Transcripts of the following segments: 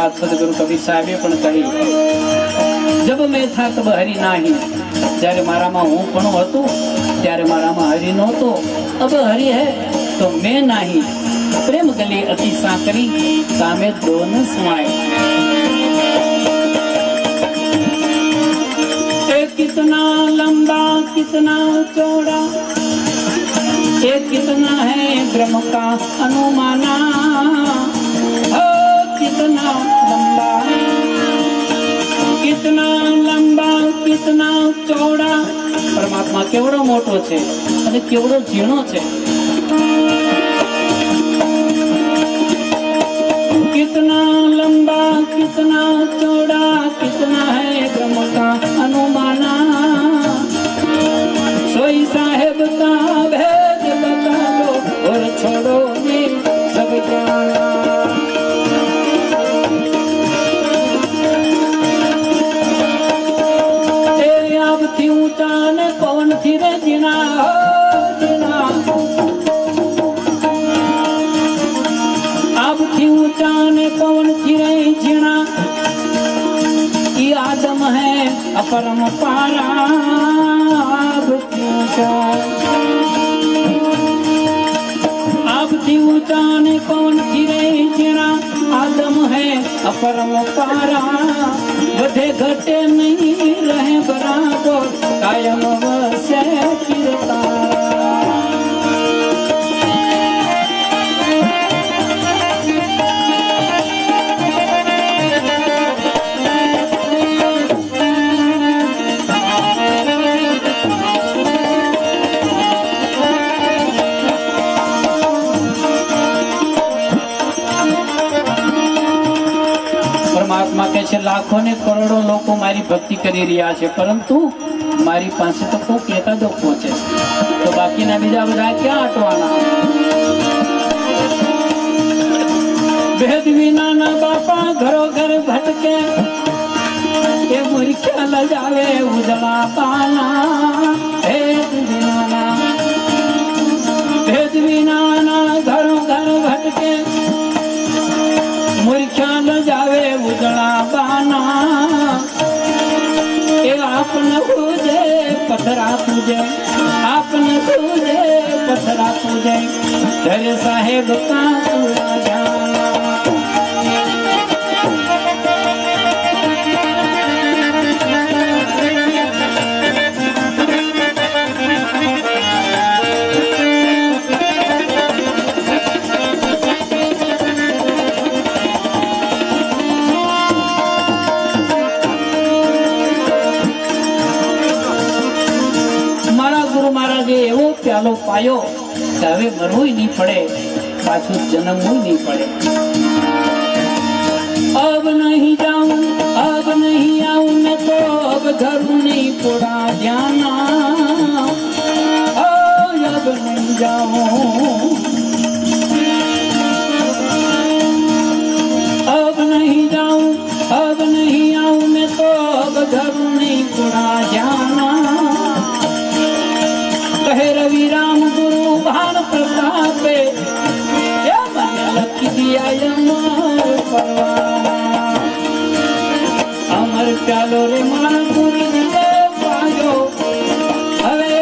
વાત સદગુરુ કવિ સાહેબે પણ કહી. જબ મેં થા તબ હરી નાહી જ્યારે મારામાં હું પણ હતું ત્યારે મારામાં હરી નહોતો અબ હરી હે તો મેં નાહી પ્રેમ ગલી અતિ સાંકરી સામે દોન સ્માય એ કિતના લંબા કિતના चौड़ा ये कितना है ब्रह्म का अनुमाना ओ कितना लंबा कितना लंबा कितना चौड़ा પરમાત્મા કેવડો મોટો છે અને કેવડો ઝીણો છે कितना लंबा कितना चौड़ा कितना है ब्रह्म का अनुमाना सोई साहेब का भेद बता दो और छोड़ो ये सब जाना है अपरम पाला अब जीवता ने कौन खिरे चिरा आदम है अपरम पारा बढ़े घटे नहीं रहे बराबर कायम પરમાત્મા કહે છે લાખો ને કરોડો લોકો મારી ભક્તિ કરી રહ્યા છે, પરંતુ મારી પાસે તો કોક તો પહોંચે તો બાકીના બીજા બધા ક્યાં અટવાના? ભેદ વિનાના બાપા ઘરો ઘર ભટકે, એ મૂર્ખ્યા લજાવે ઉજળા પાના. ભેદ વિના ભેદ વિનાના ઘરો ઘર ભટકે મૂર્ખ્યા ન જાવે ઉજળા બાના. એ આપને પૂજે, પથરા પૂજે. આપને પૂજે, પથરા પૂજે. ધરે સાહેબ કા ચાલો પાયો કે હવે મરવું નહીં પડે, પાછું જન્મવું નહીં પડે. અબ નહીં જાઉં અબ નહીં આવું, ને તો અબ ઘરું નહીં પોડા ધ્યાન અમર ચાલો રે માણપુર પાયો હવે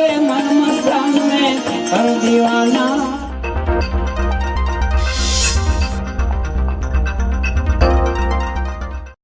સામે કર દીવાના